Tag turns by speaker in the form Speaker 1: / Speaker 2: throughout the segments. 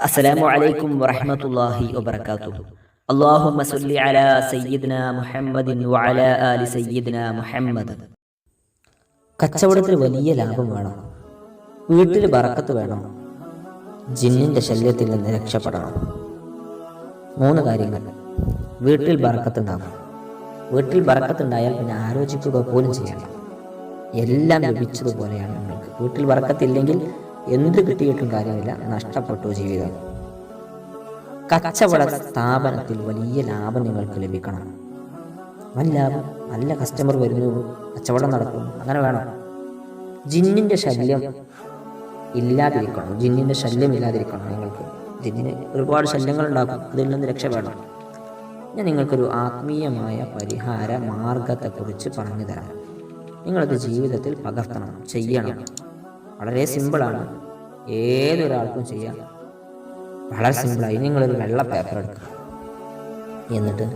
Speaker 1: അസ്സലാമു അലൈക്കും വറഹ്മത്തുള്ളാഹി വബറകാതുഹു. അല്ലാഹുമ്മ സല്ലി അലാ സയ്യിദ്ന മുഹമ്മദിൻ വഅലാ ആലി സയ്യിദ്ന മുഹമ്മദ്. കച്ചവടത്തിൽ വലിയ ലാഭം വേണം. വീട്ടിൽ ബറക്കത്ത് വേണം. ജിന്നിന്റെ ശല്യത്തിൽ നിന്ന് രക്ഷപ്പെടണം. മൂന്ന് കാര്യങ്ങൾ. വീട്ടിൽ ബറക്കത്തുണ്ടാകും വീട്ടിൽ ബറക്കത്തുണ്ടായാൽ പിന്നെ ആലോചിക്കുക പോലും ചെയ്യണം എല്ലാം ലഭിച്ചതുപോലെയാണ് നിങ്ങൾക്ക് വീട്ടിൽ ബറക്കത്തില്ലെങ്കിൽ എന്ത് കിട്ടിയിട്ടും കാര്യമില്ല. നഷ്ടപ്പെട്ടു ജീവിതം. കച്ചവട സ്ഥാപനത്തിൽ വലിയ ലാഭം നിങ്ങൾക്ക് ലഭിക്കണം. വൻ ലാഭം നല്ല കസ്റ്റമർ വരുന്നു കച്ചവടം നടക്കും അങ്ങനെ വേണം. ജിന്നിന്റെ ശല്യം ഇല്ലാതിരിക്കണം. ജിന്നിന്റെ ശല്യം ഇല്ലാതിരിക്കണം നിങ്ങൾക്ക്. ജിന്നിന് ഒരുപാട് ശല്യങ്ങൾ ഉണ്ടാക്കും. അതിൽ നിന്ന് രക്ഷ വേണം. ഞാൻ നിങ്ങൾക്കൊരു ആത്മീയമായ പരിഹാര മാർഗത്തെക്കുറിച്ച് പറഞ്ഞു തരാം നിങ്ങളത് ജീവിതത്തിൽ പകർത്തണം ചെയ്യണം. വളരെ സിമ്പിളാണ്. ഏതൊരാൾക്കും ചെയ്യാം. വളരെ സിമ്പിളായി നിങ്ങളൊരു വെള്ള പേപ്പർ എടുക്കുക. എന്നിട്ട്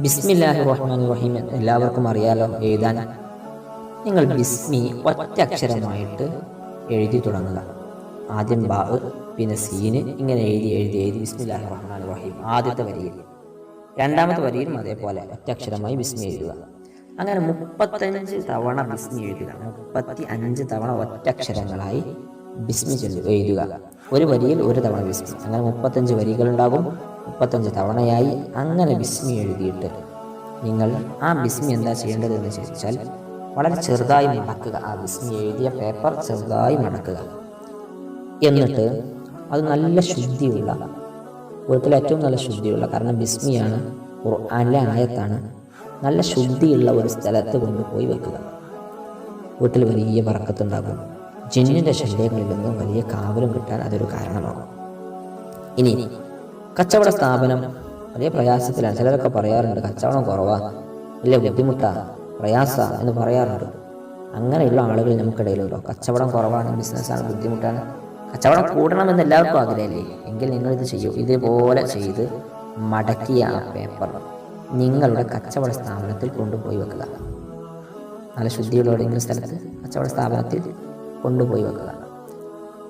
Speaker 1: ബിസ്മില്ലാഹി റഹ്മാൻ റഹീം എല്ലാവർക്കും അറിയാലോ എഴുതാൻ. നിങ്ങൾ ബിസ്മി ഒറ്റ അക്ഷരമായിട്ട് എഴുതി തുടങ്ങുക. ആദ്യം ബാ പിന്നെ സീന് ഇങ്ങനെ എഴുതി എഴുതി എഴുതി ബിസ്മില്ലാഹി റഹ്മാൻ റഹീം ആദ്യത്തെ വരിയിൽ. രണ്ടാമത്തെ വരിയിലും അതേപോലെ ഒറ്റ അക്ഷരമായി ബിസ്മി എഴുതുക. അങ്ങനെ മുപ്പത്തഞ്ച് തവണ ബിസ്മി എഴുതുക. മുപ്പത്തി അഞ്ച് തവണ ഒറ്റക്ഷരങ്ങളായി ബിസ്മി ചൊല്ലു എഴുതുക. ഒരു വരിയിൽ ഒരു തവണ ബിസ്മി. അങ്ങനെ മുപ്പത്തഞ്ച് വരികളുണ്ടാകും. മുപ്പത്തഞ്ച് തവണയായി അങ്ങനെ ബിസ്മി എഴുതിയിട്ട് നിങ്ങൾ ആ ബിസ്മി എന്താ ചെയ്യേണ്ടതെന്ന് ചോദിച്ചാൽ വളരെ ചെറുതായി മടക്കുക ആ ബിസ്മി എഴുതിയ പേപ്പർ ചെറുതായി മടക്കുക എന്നിട്ട് അത് നല്ല ശുദ്ധിയുള്ള വീട്ടിൽ ഏറ്റവും നല്ല ശുദ്ധിയുള്ള കാരണം ബിസ്മിയാണ് ഖുർആാനിലെ ആയത്താണ് നല്ല ശുദ്ധിയുള്ള ഒരു സ്ഥലത്ത് കൊണ്ടുപോയി വെക്കുക. വീട്ടിൽ വലിയ വറക്കത്തുണ്ടാകും. ജിന്നിന്റെ ശല്യങ്ങളിൽ നിന്നും വലിയ കാവലും കിട്ടാൻ അതൊരു കാരണമാകും. ഇനി കച്ചവട സ്ഥാപനം വലിയ പ്രയാസത്തിലാണ് ചിലരൊക്കെ പറയാറുണ്ട് കച്ചവടം കുറവാ വലിയ ബുദ്ധിമുട്ടാ പ്രയാസ എന്ന് പറയാറുണ്ട്. അങ്ങനെയുള്ള ആളുകൾ നമുക്കിടയിലുണ്ടോ? കച്ചവടം കുറവാണ് ബിസിനസ്സാണ് ബുദ്ധിമുട്ടാണ്. കച്ചവടം കൂടണമെന്ന് എല്ലാവർക്കും ആഗ്രഹമില്ലേ? എങ്കിൽ നിങ്ങളിത് ചെയ്യൂ. ഇതേപോലെ ചെയ്ത് മടക്കിയ പേപ്പർ. നിങ്ങളുടെ കച്ചവട സ്ഥാപനത്തിൽ കൊണ്ടുപോയി വെക്കുക. നല്ല ശുദ്ധിയുള്ള എവിടെയെങ്കിലും സ്ഥലത്ത് കച്ചവട സ്ഥാപനത്തിൽ കൊണ്ടുപോയി വെക്കുക.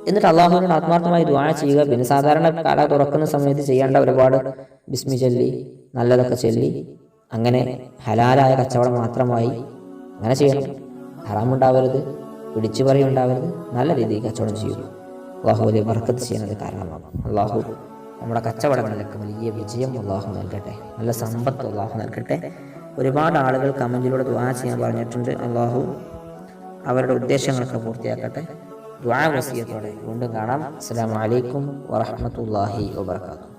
Speaker 1: എന്നിട്ട് അള്ളാഹുവിനോട് ആത്മാർത്ഥമായി ദ്വാര ചെയ്യുക. പിന്നെ സാധാരണ കട തുറക്കുന്ന സമയത്ത് ചെയ്യേണ്ട ഒരുപാട് ബിസ്മി ചൊല്ലി നല്ലതൊക്കെ ചൊല്ലി അങ്ങനെ ഹലാലായ കച്ചവടം മാത്രമായി അങ്ങനെ ചെയ്യണം. ഹറാമുണ്ടാവരുത് പിടിച്ചു പറയുണ്ടാവരുത് നല്ല രീതിയിൽ കച്ചവടം ചെയ്യുക. അള്ളാഹു വലിയ വർക്കത്ത് ചെയ്യുന്നത് കാരണമാകും. അള്ളാഹു നമ്മുടെ കച്ചവടങ്ങളിലൊക്കെ വലിയ വിജയം അള്ളാഹു നൽകട്ടെ. നല്ല സമ്പത്ത് അള്ളാഹു നൽകട്ടെ. ഒരുപാട് ആളുകൾ കമന്റിലൂടെ ദ്വാ ചെയ്യാൻ പറഞ്ഞിട്ടുണ്ട്. അള്ളാഹു അവരുടെ ഉദ്ദേശങ്ങളൊക്കെ പൂർത്തിയാക്കട്ടെ. ദ്വാ വസീയത്തോടെ വീണ്ടും കാണാം. അസ്സാം വലൈക്കും വറഹമത്തല്ലാഹി വാബർക്കാത്തു